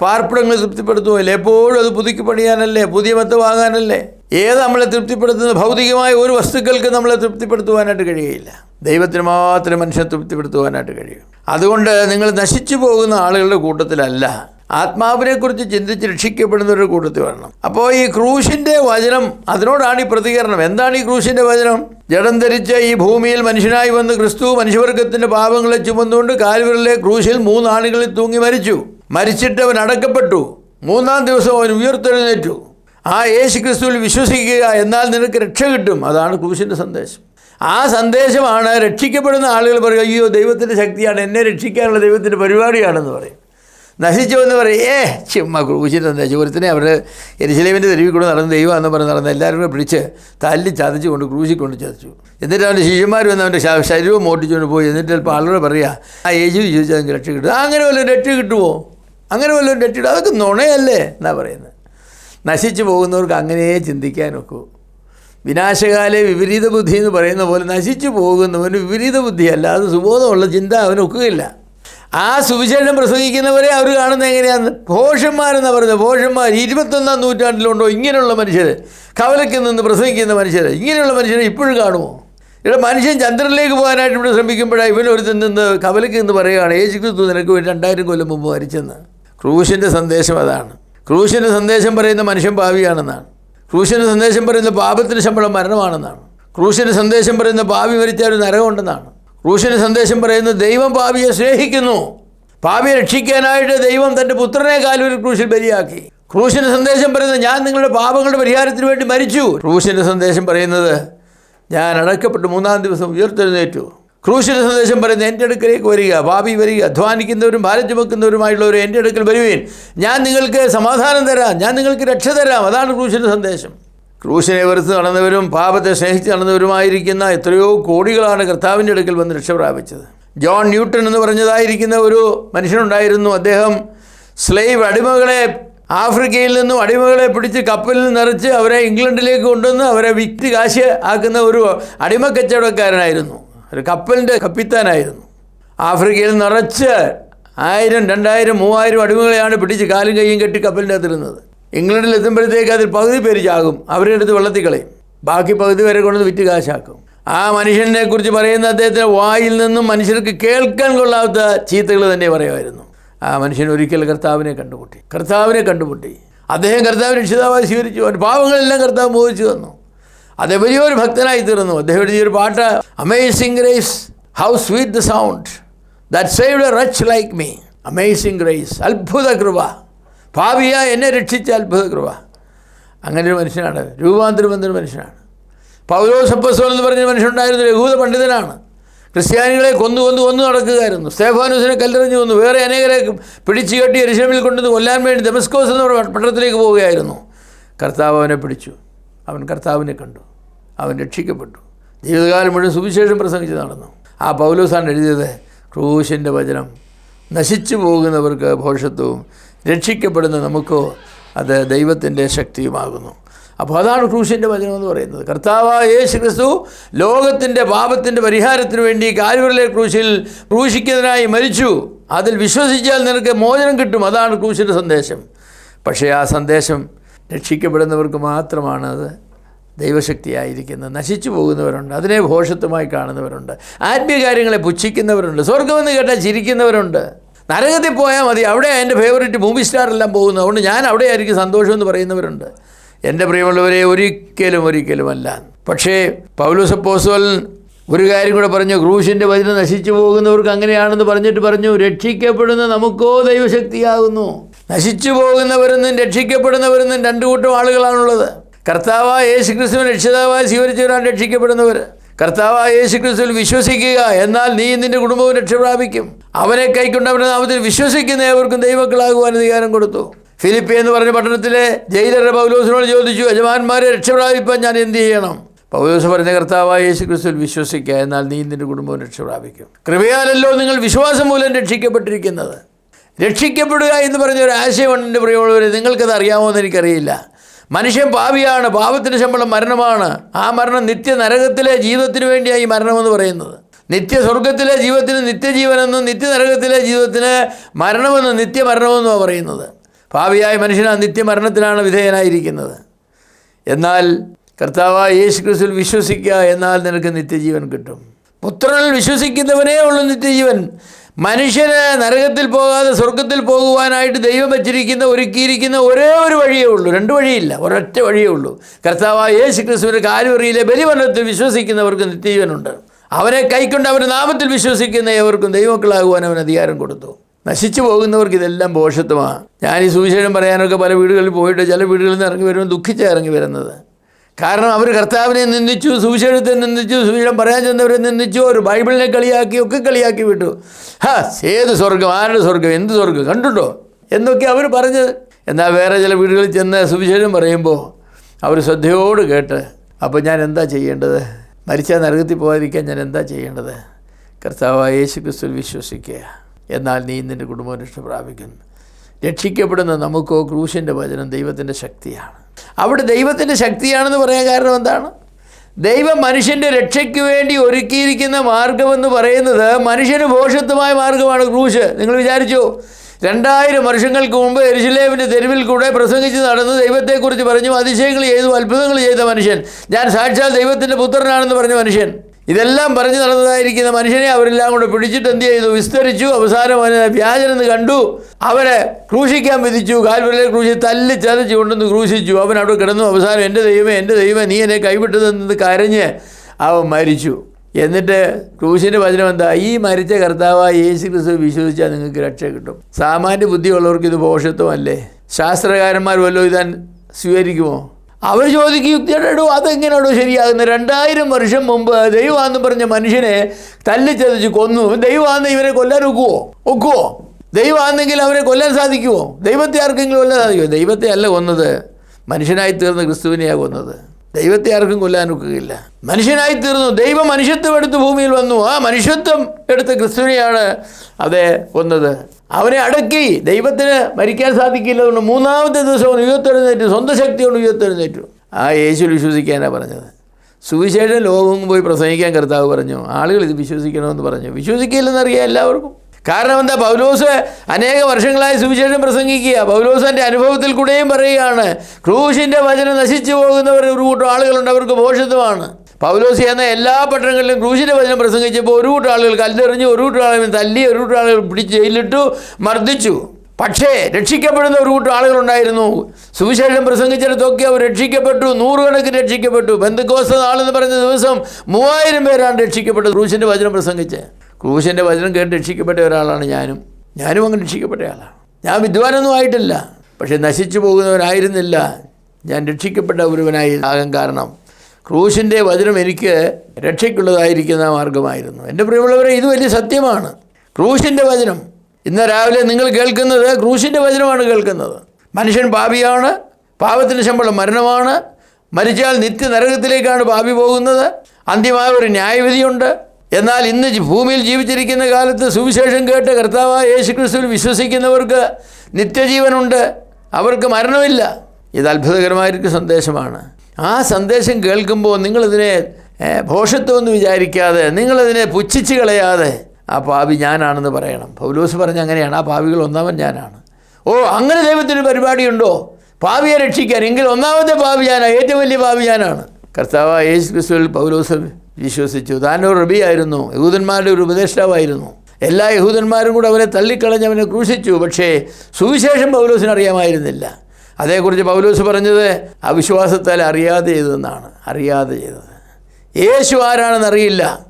പാർപ്പിടങ്ങൾ തൃപ്തിപ്പെടുത്തുമോ? അല്ലേ? എപ്പോഴും അത് പുതുക്കി പണിയാനല്ലേ? പുതിയ മത്ത് വാങ്ങാനല്ലേ ഏത് നമ്മളെ തൃപ്തിപ്പെടുത്തുന്ന ഭൗതികമായ ഒരു വസ്തുക്കൾക്ക് നമ്മളെ തൃപ്തിപ്പെടുത്തുവാനായിട്ട് കഴിയുകയില്ല. ദൈവത്തിന് മാത്രം മനുഷ്യനെ തൃപ്തിപ്പെടുത്തുവാനായിട്ട് കഴിയും. അതുകൊണ്ട് നിങ്ങൾ നശിച്ചു പോകുന്ന ആളുകളുടെ കൂട്ടത്തിലല്ല ആത്മാവിനെക്കുറിച്ച് ചിന്തിച്ച് രക്ഷിക്കപ്പെടുന്നവരുടെ കൂട്ടത്തിൽ വരണം. അപ്പോൾ ഈ ക്രൂശിന്റെ വചനം അതിനോടാണ് ഈ പ്രതികരണം. എന്താണ് ഈ ക്രൂശിന്റെ വചനം? ജഡം ധരിച്ച ഈ ഭൂമിയിൽ മനുഷ്യനായി വന്ന് ക്രിസ്തു മനുഷ്യവർഗത്തിന്റെ പാപങ്ങളെ ചുമന്നുകൊണ്ട് കാൽവരിലെ ക്രൂശിൽ മൂന്നാളുകളിൽ തൂങ്ങി മരിച്ചു. മരിച്ചിട്ട് അവൻ അടക്കപ്പെട്ടു. മൂന്നാം ദിവസം അവൻ ഉയർത്തെഴുന്നേറ്റു. ആ യേശു ക്രിസ്തുവിൽ വിശ്വസിക്കുക എന്നാൽ നിനക്ക് രക്ഷ കിട്ടും. അതാണ് ക്രൂശിന്റെ സന്ദേശം. ആ സന്ദേശമാണ് രക്ഷിക്കപ്പെടുന്ന ആളുകൾ പറയുക അയ്യോ ദൈവത്തിന്റെ ശക്തിയാണ് എന്നെ രക്ഷിക്കാനുള്ള ദൈവത്തിന്റെ പരിപാടിയാണെന്ന് പറയും. നശിച്ചുവെന്ന് പറയും ഏ ചുമ്മാ ക്രൂശിന്റെ സന്ദേശം. ഒരുത്തിനെ അവർ എരിശിലേവിന്റെ കൊണ്ട് നടന്ന് ദൈവമാണെന്ന് പറഞ്ഞ് നടന്ന് എല്ലാവരും കൂടെ പിടിച്ച് തല്ലി ചതച്ചു കൊണ്ട് ക്രൂശിൽ കൊണ്ട് ചതച്ചു. എന്നിട്ട് അവന്റെ ശിശുമാർ വന്ന് അവന്റെ ശരീരവും മോട്ടിച്ചുകൊണ്ട് പോയി. എന്നിട്ട് ചിലപ്പോൾ ആളുകൾ പറയുക ആ യേശു ചോദിച്ചാൽ രക്ഷ കിട്ടും. അങ്ങനെ വല്ല രക്ഷ കിട്ടുമോ? അങ്ങനെ വല്ലതും ഡെറ്റിടും അതൊക്കെ നുണയല്ലേ എന്നാ പറയുന്നത്. നശിച്ചു പോകുന്നവർക്ക് അങ്ങനെ ചിന്തിക്കാൻ ഒക്കൂ വിനാശകാലെ വിപരീത ബുദ്ധി എന്ന് പറയുന്ന പോലെ നശിച്ചു പോകുന്നവന് വിപരീത ബുദ്ധിയല്ല അത് സുബോധമുള്ള ചിന്ത അവനൊക്കുകയില്ല ആ സുവിശേഷം പ്രസംഗിക്കുന്നവരെ അവർ കാണുന്നത് എങ്ങനെയാണ് ഭോഷന്മാരെന്നാണ് പറയുന്നത്. ഭോഷന്മാർ ഇരുപത്തൊന്നാം നൂറ്റാണ്ടിലുണ്ടോ? ഇങ്ങനെയുള്ള മനുഷ്യർ കവലയ്ക്ക് നിന്ന് പ്രസംഗിക്കുന്ന മനുഷ്യർ ഇങ്ങനെയുള്ള മനുഷ്യരെ ഇപ്പോഴും കാണുമോ? ഇവിടെ മനുഷ്യൻ ചന്ദ്രനിലേക്ക് പോകാനായിട്ട് ഇവിടെ ശ്രമിക്കുമ്പോഴാണ് ഇവൻ ഒരു നിന്ന് കവലയ്ക്ക് നിന്ന് പറയുകയാണ് യേശു ക്രിസ്തു നിനക്ക് വേണ്ടി രണ്ടായിരം കൊല്ലം മുമ്പ് മരിച്ചെന്ന്. ക്രൂശിന്റെ സന്ദേശം അതാണ്. ക്രൂശിന്റെ സന്ദേശം പറയുന്ന മനുഷ്യൻ ഭാവിയാണെന്നാണ്. ക്രൂശിന്റെ സന്ദേശം പറയുന്ന പാപത്തിന് ശമ്പളം മരണമാണെന്നാണ്. ക്രൂശിന്റെ സന്ദേശം പറയുന്ന ഭാവി മരിച്ചാൽ ഒരു നരകമുണ്ടെന്നാണ് ക്രൂശിന്റെ സന്ദേശം പറയുന്ന ദൈവം ഭാവിയെ സ്നേഹിക്കുന്നു. പാപിയെ രക്ഷിക്കാനായിട്ട് ദൈവം തന്റെ പുത്രനെ കാലൊരു ക്രൂശിൽ ബലിയാക്കി. ക്രൂശിന്റെ സന്ദേശം പറയുന്നത് ഞാൻ നിങ്ങളുടെ പാപങ്ങളുടെ പരിഹാരത്തിന് വേണ്ടി മരിച്ചു. ക്രൂശിന്റെ സന്ദേശം പറയുന്നത് ഞാൻ അടക്കപ്പെട്ട് മൂന്നാം ദിവസം ഉയർത്തെഴുന്നേറ്റു. ക്രൂശിന്റെ സന്ദേശം പറയുന്നത് എന്റെ അടുക്കലേക്ക് വരിക ഭാവി വരിക അധ്വാനിക്കുന്നവരും ഭാരം ചുമക്കുന്നവരുമായിട്ടുള്ളവർ എന്റെ അടുക്കൽ വരുവേൻ. ഞാൻ നിങ്ങൾക്ക് സമാധാനം തരാം ഞാൻ നിങ്ങൾക്ക് രക്ഷ തരാം. അതാണ് ക്രൂശിന്റെ സന്ദേശം. ക്രൂശിനെ വെറുത്ത് നടന്നവരും പാപത്തെ സ്നേഹിച്ച് നടന്നവരുമായിരിക്കുന്ന എത്രയോ കോടികളാണ് കർത്താവിന്റെ അടുക്കൽ വന്ന് രക്ഷ പ്രാപിച്ചത്. ജോൺ ന്യൂട്ടൺ എന്ന് പറഞ്ഞതായിരിക്കുന്ന ഒരു മനുഷ്യനുണ്ടായിരുന്നു. അദ്ദേഹം സ്ലേവ് അടിമകളെ ആഫ്രിക്കയിൽ നിന്നും അടിമകളെ പിടിച്ച് കപ്പലിൽ നിറച്ച് അവരെ ഇംഗ്ലണ്ടിലേക്ക് കൊണ്ടുവന്ന് അവരെ വിറ്റ് കാശ് ആക്കുന്ന ഒരു അടിമ കച്ചവടക്കാരനായിരുന്നു ഒരു കപ്പലിന്റെ കപ്പിത്താനായിരുന്നു. ആഫ്രിക്കയിൽ നിറച്ച് ആയിരം രണ്ടായിരം മൂവായിരം അടിമകളെയാണ് പിടിച്ച് കാലും കൈയും കെട്ടി കപ്പലിന്റെ അകത്തിരുന്നത്. ഇംഗ്ലണ്ടിൽ എത്തുമ്പോഴത്തേക്ക് അതിൽ പകുതി പേര് ചാകും. അവരുടെ അടുത്ത് വെള്ളത്തിൽ കളയും. ബാക്കി പകുതി വരെ കൊണ്ടുവന്ന് വിറ്റ് കാശാക്കും. ആ മനുഷ്യനെ കുറിച്ച് പറയുന്ന അദ്ദേഹത്തിന്റെ വായിൽ നിന്നും മനുഷ്യർക്ക് കേൾക്കാൻ കൊള്ളാത്ത ചീത്തകൾ തന്നെ പറയുമായിരുന്നു. ആ മനുഷ്യൻ ഒരിക്കൽ കർത്താവിനെ കണ്ടുമുട്ടി. കർത്താവിനെ കണ്ടുമുട്ടി. അദ്ദേഹം കർത്താവിനെ രക്ഷിതാവായി സ്വീകരിച്ചു. പാവങ്ങളെല്ലാം കർത്താവ് മോഹിച്ചു തന്നു. അദ്ദേഹം വലിയൊരു ഭക്തനായി തീർന്നു. അദ്ദേഹം ഒരു പാട്ട് amazing grace how sweet the sound that save a wretch like me amazing grace അത്ഭുത കൃപ. ഭാവിയ എന്നെ രക്ഷിച്ച അത്ഭുത കൃപ. അങ്ങനെ ഒരു മനുഷ്യനാണ്. രൂപാന്തരം എന്നൊരു മനുഷ്യനാണ്. പൗരോസപ്പസോൻ എന്ന് പറഞ്ഞ മനുഷ്യനുണ്ടായിരുന്ന. യഹൂദ പണ്ഡിതനാണ്. ക്രിസ്ത്യാനികളെ കൊന്നു കൊന്നു കൊന്നു നടക്കുകയായിരുന്നു. സ്തേഫാനൂസിനെ കല്ലെറിഞ്ഞു കൊന്നു. വേറെ അനേകരെ പിടിച്ചു കെട്ടി എരിശമിൽ കൊണ്ടുവന്ന് കൊല്ലാൻ വേണ്ടി ഡെമസ്കോസ് എന്ന പട്ടണത്തിലേക്ക് പോവുകയായിരുന്നു. കർത്താവ് അവനെ പിടിച്ചു. അവൻ കർത്താവിനെ കണ്ടു. അവൻ രക്ഷിക്കപ്പെട്ടു. ജീവിതകാലം മുഴുവൻ സുവിശേഷം പ്രസംഗിച്ച് നടന്നു. ആ പൗലോസാണ് എഴുതിയത് ക്രൂശിന്റെ വചനം. നശിച്ചു പോകുന്നവർക്ക് ഭോഷത്വവും രക്ഷിക്കപ്പെടുന്ന നമുക്കോ അത് ദൈവത്തിന്റെ ശക്തിയുമാകുന്നു. അപ്പോൾ അതാണ് ക്രൂശിന്റെ വചനം എന്ന് പറയുന്നത്. കർത്താവായ യേശു ക്രിസ്തു ലോകത്തിന്റെ പാപത്തിന്റെ പരിഹാരത്തിന് വേണ്ടി കാൽവറിലെ ക്രൂശിൽ ക്രൂശിക്കുന്നതിനായി മരിച്ചു. അതിൽ വിശ്വസിച്ചാൽ നിനക്ക് മോചനം കിട്ടും. അതാണ് ക്രൂശിന്റെ സന്ദേശം. പക്ഷേ ആ സന്ദേശം രക്ഷിക്കപ്പെടുന്നവർക്ക് മാത്രമാണ് അത് ദൈവശക്തിയായിരിക്കുന്നത്. നശിച്ചു പോകുന്നവരുണ്ട് അതിനെ ഭോഷത്വമായി കാണുന്നവരുണ്ട് ആത്മീയകാര്യങ്ങളെ പുച്ഛിക്കുന്നവരുണ്ട് സ്വർഗമെന്ന് കേട്ടാൽ ചിരിക്കുന്നവരുണ്ട്. നരകത്തിൽ പോയാൽ മതി അവിടെ എന്റെ ഫേവറേറ്റ് മൂവി സ്റ്റാറെല്ലാം പോകുന്നു അതുകൊണ്ട് ഞാൻ അവിടെ ആയിരിക്കും സന്തോഷമെന്ന് പറയുന്നവരുണ്ട്. എന്റെ പ്രിയമുള്ളവരെ ഒരിക്കലും ഒരിക്കലുമല്ല. പക്ഷേ പൗലോസപ്പോസോൽ ഒരു കാര്യം കൂടെ പറഞ്ഞു ക്രൂശിന്റെ വചനം നശിച്ചു പോകുന്നവർക്ക് അങ്ങനെയാണെന്ന് പറഞ്ഞിട്ട് പറഞ്ഞു രക്ഷിക്കപ്പെടുന്ന നമുക്കോ ദൈവശക്തിയാകുന്നു. നശിച്ചു പോകുന്നവരെന്നും രക്ഷിക്കപ്പെടുന്നവരെന്നും രണ്ടു കൂട്ടം ആളുകളാണുള്ളത്. കർത്താവായ യേശു ക്രിസ്തു രക്ഷിതാവായി സ്വീകരിച്ചവരാണ് രക്ഷിക്കപ്പെടുന്നവർ കർത്താവായ യേശു ക്രിസ്തുവിൽ വിശ്വസിക്കുക എന്നാൽ നീ നിന്റെ കുടുംബവും രക്ഷപ്രാപിക്കും. അവനെ കൈക്കൊണ്ടവരുടെ നാമത്തിൽ വിശ്വസിക്കുന്ന ഏവർക്കും ദൈവക്കളാകുവാൻ അധികാരം കൊടുത്തു. ഫിലിപ്പി എന്ന് പറഞ്ഞ പട്ടണത്തിലെ ജയിലറെ പൗലോസിനോട് ചോദിച്ചു യജമാന്മാരെ രക്ഷപ്രാപിപ്പാൻ ഞാൻ എന്ത് ചെയ്യണം? പൗലോസ് പറഞ്ഞ കർത്താവായ യേശു ക്രിസ്തുവിൽ വിശ്വസിക്കുക. എന്നാൽ നീ നിന്റെ കുടുംബവും രക്ഷ പ്രാപിക്കും. കൃപയാലല്ലോ നിങ്ങൾ വിശ്വാസം മൂലം രക്ഷിക്കപ്പെട്ടിരിക്കുന്നത്. രക്ഷിക്കപ്പെടുക എന്ന് പറഞ്ഞ ഒരു ആശയമാണ് എന്റെ പ്രിയമുള്ളവരെ. നിങ്ങൾക്കത് അറിയാമോ എന്ന് എനിക്കറിയില്ല. മനുഷ്യൻ പാവിയാണ് പാപത്തിന് ശമ്പളം മരണമാണ്. ആ മരണം നിത്യ നരകത്തിലെ ജീവിതത്തിന് വേണ്ടിയാണ് ഈ മരണമെന്ന് പറയുന്നത്. നിത്യ സ്വർഗത്തിലെ ജീവിതത്തിന് നിത്യജീവനെന്നും നിത്യ നരകത്തിലെ ജീവിതത്തിന് മരണമെന്നും നിത്യമരണമെന്നുമാണ് പറയുന്നത്. പാപിയായ മനുഷ്യൻ ആ നിത്യമരണത്തിനാണ് വിധേയനായിരിക്കുന്നത്. എന്നാൽ കർത്താവായ യേശു ക്രിസ്തുവിൽ വിശ്വസിക്കുക എന്നാൽ നിനക്ക് നിത്യജീവൻ കിട്ടും. പുത്രനിൽ വിശ്വസിക്കുന്നവനേ ഉള്ളൂ നിത്യജീവൻ. മനുഷ്യന് നരകത്തിൽ പോകാതെ സ്വർഗത്തിൽ പോകുവാനായിട്ട് ദൈവം വച്ചിരിക്കുന്ന ഒരുക്കിയിരിക്കുന്ന ഒരേ ഒരു വഴിയേ ഉള്ളൂ. രണ്ട് വഴിയില്ല. ഒരൊറ്റ വഴിയേ ഉള്ളൂ. കർത്താവായ യേശു ക്രിസ്തുവിന്റെ കാലുവറിയിലെ ബലിമരണത്തിൽ വിശ്വസിക്കുന്നവർക്ക് നിത്യജീവനുണ്ട്. അവനെ കൈക്കൊണ്ട് അവന്റെ നാമത്തിൽ വിശ്വസിക്കുന്ന ഏവർക്കും ദൈവമക്കളാകുവാൻ അവൻ അധികാരം കൊടുത്തു. നശിച്ചു പോകുന്നവർക്ക് ഇതെല്ലാം ഭോഷത്വമാണ് ഞാൻ ഈ സുവിശേഷം പറയാനൊക്കെ പല വീടുകളിൽ പോയിട്ട് ചില വീടുകളിൽ നിന്ന് ഇറങ്ങി വരുമ്പോൾ ദുഃഖിച്ചാണ് ഇറങ്ങി വരുന്നത്. കാരണം അവർ കർത്താവിനെ നിന്ദിച്ചു സുവിശേഷത്തെ നിന്ദിച്ചു സുവിശേഷം പറയാൻ ചെന്നവരെ നിന്ദിച്ചു ഒരു ബൈബിളിനെ കളിയാക്കി ഒക്കെ കളിയാക്കി വിട്ടു. ഹാ ഏത് സ്വർഗം ആരുടെ സ്വർഗം എന്ത് സ്വർഗം കണ്ടുണ്ടോ എന്നൊക്കെ അവർ പറഞ്ഞത്. എന്നാൽ വേറെ ചില വീടുകളിൽ ചെന്ന് സുവിശേഷം പറയുമ്പോൾ അവർ ശ്രദ്ധയോട് കേട്ട് അപ്പോൾ ഞാൻ എന്താ ചെയ്യേണ്ടത്? മരിച്ചാൽ നരകത്തിൽ പോകാതിരിക്കാൻ ഞാൻ എന്താ ചെയ്യേണ്ടത്? കർത്താവായ യേശു ക്രിസ്തുവിൽ വിശ്വസിക്കുക. എന്നാൽ നീ നിന്റെ കുടുംബം രക്ഷ പ്രാപിക്കുന്നു രക്ഷിക്കപ്പെടുന്ന നമുക്കോ ക്രൂശിന്റെ വചനം ദൈവത്തിന്റെ ശക്തിയാണ്. അവിടെ ദൈവത്തിന്റെ ശക്തിയാണെന്ന് പറയാൻ കാരണം എന്താണ്? ദൈവം മനുഷ്യന്റെ രക്ഷയ്ക്ക് വേണ്ടി ഒരുക്കിയിരിക്കുന്ന മാർഗമെന്ന് പറയുന്നത് മനുഷ്യന് ഭോഷത്വമായ മാർഗമാണ് ക്രൂശ്. നിങ്ങൾ വിചാരിച്ചു? രണ്ടായിരം വർഷങ്ങൾക്ക് മുമ്പ് എരിശിലേവിന്റെ തെരുവിൽ കൂടെ പ്രസംഗിച്ച് നടന്ന് ദൈവത്തെക്കുറിച്ച് പറഞ്ഞു അതിശയങ്ങൾ ചെയ്തു അത്ഭുതങ്ങൾ ചെയ്ത മനുഷ്യൻ. ഞാൻ സാക്ഷാൽ ദൈവത്തിന്റെ പുത്രനാണെന്ന് പറഞ്ഞ മനുഷ്യൻ. ഇതെല്ലാം പറഞ്ഞു നടന്നതായിരിക്കുന്ന മനുഷ്യനെ അവരെല്ലാം കൂടെ പിടിച്ചിട്ട് എന്ത് ചെയ്തു? വിസ്തരിച്ചു. അവസാനം അവനെ വ്യാജനെന്ന് കണ്ടു. അവരെ ക്രൂശിക്കാൻ വിധിച്ചു. കാൽവരിലെ ക്രൂശി തല്ലി ചതച്ച് കൊണ്ടുവന്ന് ക്രൂശിച്ചു. അവൻ അവിടെ കിടന്നു. അവസാനം എന്റെ ദൈവമേ എന്റെ ദൈവമേ നീ എന്നെ കൈവിട്ടതെന്ന് കരഞ്ഞ് അവൻ മരിച്ചു. എന്നിട്ട് ക്രൂശിന്റെ വചനം എന്താ? ഈ മരിച്ച കർത്താവായ യേശു ക്രിസ്തു വിശ്വസിച്ചാൽ നിങ്ങൾക്ക് രക്ഷ കിട്ടും. സാമാന്യ ബുദ്ധിയുള്ളവർക്ക് ഇത് പോഷത്വമല്ലേ? ശാസ്ത്രകാരന്മാർ വല്ലതും ഇതാൻ സ്വീകരിക്കുമോ? അവർ ചോദിക്കും യുക്തിയോടോ അതെങ്ങനെയാണോ ശരിയാകുന്നത് രണ്ടായിരം വർഷം മുമ്പ് ദൈവമാണെന്ന് പറഞ്ഞ മനുഷ്യനെ തല്ലിച്ചതച്ച് കൊന്നു. ദൈവമാണെന്ന് ഇവരെ കൊല്ലാൻ ഒക്കുവോ? ഒക്കുവോ? ദൈവമാണെങ്കിൽ അവരെ കൊല്ലാൻ സാധിക്കുമോ ദൈവത്തെ ആർക്കെങ്കിലും കൊല്ലാൻ സാധിക്കുമോ ദൈവത്തെ അല്ല കൊന്നത്. മനുഷ്യനായി തീർന്ന ക്രിസ്തുവിനെയാണ് കൊന്നത്. ദൈവത്തെ ആർക്കും കൊല്ലാൻ ഒക്കുകയില്ല. മനുഷ്യനായി തീർന്നു. ദൈവം മനുഷ്യത്വം എടുത്ത് ഭൂമിയിൽ വന്നു. ആ മനുഷ്യത്വം എടുത്ത ക്രിസ്തുവിനെയാണ് അതെ കൊന്നത്. അവനെ അടക്കി. ദൈവത്തിന് മരിക്കാൻ സാധിക്കില്ല അതുകൊണ്ട് മൂന്നാമത്തെ ദിവസം ഉയർത്തെഴുന്നേറ്റു. സ്വന്തം കൊണ്ട് ഉയർത്തെഴുന്നേറ്റു. ആ യേശു വിശ്വസിക്കാനാണ് പറഞ്ഞത്. സുവിശേഷം ലോകം പോയി പ്രസംഗിക്കാൻ കർത്താവ് പറഞ്ഞു ആളുകൾ ഇത് വിശ്വസിക്കണമെന്ന് പറഞ്ഞു. വിശ്വസിക്കില്ലെന്നറിയാം എല്ലാവർക്കും. കാരണം എന്താ? പൗലോസ് അനേക വർഷങ്ങളായി സുവിശേഷം പ്രസംഗിക്കുക. പൗലോസിന്റെ അനുഭവത്തിൽ കൂടെയും പറയുകയാണ് ക്രൂശിന്റെ വചനം നശിച്ചു പോകുന്നവർ ഒരു കൂട്ടം ആളുകളുണ്ട്. അവർക്ക് ഭോഷത്വമാണ് പൗലോസ് എന്ന എല്ലാ പട്ടണങ്ങളിലും ക്രൂശിന്റെ വചനം പ്രസംഗിച്ചപ്പോൾ ഒരു കൂട്ടം ആളുകൾ കല്ലെറിഞ്ഞു ഒരു കൂട്ടം ആളുകൾ തല്ലി ഒരു കൂട്ടം ആളുകൾ പിടിച്ച് ജയിലിട്ടു മർദ്ദിച്ചു. പക്ഷേ രക്ഷിക്കപ്പെടുന്ന ഒരു കൂട്ടം ആളുകളുണ്ടായിരുന്നു സുവിശേഷം പ്രസംഗിച്ചിടത്തൊക്കെ അവർ രക്ഷിക്കപ്പെട്ടു നൂറുകണക്കിന് രക്ഷിക്കപ്പെട്ടു. ബന്ധുക്കോസ നാളെന്ന് പറഞ്ഞ ദിവസം മൂവായിരം പേരാണ് രക്ഷിക്കപ്പെട്ടത് ക്രൂശിന്റെ വചനം പ്രസംഗിച്ച്. ക്രൂശിന്റെ വചനം കേട്ട് രക്ഷിക്കപ്പെട്ട ഒരാളാണ് ഞാനും. ഞാനും അങ്ങനെ രക്ഷിക്കപ്പെട്ട ആളാണ്. ഞാൻ വിദ്വാനൊന്നും ആയിട്ടില്ല. പക്ഷേ നശിച്ചു പോകുന്നവനായിരുന്നില്ല. ഞാൻ രക്ഷിക്കപ്പെട്ട ഒരുവനായി ആകാൻ കാരണം ക്രൂശിന്റെ വചനം എനിക്ക് രക്ഷയ്ക്കുള്ളതായിരിക്കുന്ന മാർഗമായിരുന്നു. എന്റെ പ്രിയമുള്ളവരെ ഇത് വലിയ സത്യമാണ്. ക്രൂശിന്റെ വചനം ഇന്ന് രാവിലെ നിങ്ങൾ കേൾക്കുന്നത് ക്രൂശിന്റെ വചനമാണ് കേൾക്കുന്നത്. മനുഷ്യൻ പാപിയാണ് പാപത്തിന്റെ ശമ്പളം മരണമാണ്. മരിച്ചാൽ നിത്യനരകത്തിലേക്കാണ് പാപി പോകുന്നത്. അന്തിമായ ഒരു ന്യായവിധിയുണ്ട്. എന്നാൽ ഇന്ന് ഭൂമിയിൽ ജീവിച്ചിരിക്കുന്ന കാലത്ത് സുവിശേഷം കേട്ട് കർത്താവായ യേശു ക്രിസ്തുവിൽ വിശ്വസിക്കുന്നവർക്ക് നിത്യജീവനുണ്ട്. അവർക്ക് മരണമില്ല. ഇത് അത്ഭുതകരമായിരിക്കും സന്ദേശമാണ്. ആ സന്ദേശം കേൾക്കുമ്പോൾ നിങ്ങളിതിനെ ഭോഷത്വമെന്ന് വിചാരിക്കാതെ നിങ്ങളതിനെ പുച്ഛിച്ച് കളയാതെ ആ പാവി ഞാനാണെന്ന് പറയണം. പൗലോസ് പറഞ്ഞ അങ്ങനെയാണ്. ആ പാവികൾ ഒന്നാമൻ ഞാനാണ്. ഓ അങ്ങനെ ദൈവത്തിന് പരിപാടിയുണ്ടോ? പാവിയെ രക്ഷിക്കാൻ. എങ്കിൽ ഒന്നാമത്തെ പാവി ഞാനാണ് ഏറ്റവും വലിയ പാവി ഞാനാണ്. കർത്താവ് യേശു ക്രിസ്തുവിൽ പൗലോസ് വിശ്വസിച്ചു. താനൊരു റബിയായിരുന്നു യഹൂദന്മാരുടെ ഒരു ഉപദേഷ്ടാവായിരുന്നു. എല്ലാ യഹൂദന്മാരും കൂടെ അവനെ തള്ളിക്കളഞ്ഞ് അവനെ ക്രൂശിച്ചു. പക്ഷേ സുവിശേഷം പൗലോസിന് അറിയാമായിരുന്നില്ല അതേക്കുറിച്ച് പൗലൂസ് പറഞ്ഞത് അവിശ്വാസത്താൽ അറിയാതെ ചെയ്തതെന്നാണ് അറിയാതെ ചെയ്തത്. യേശു ആരാണെന്ന് അറിയില്ല.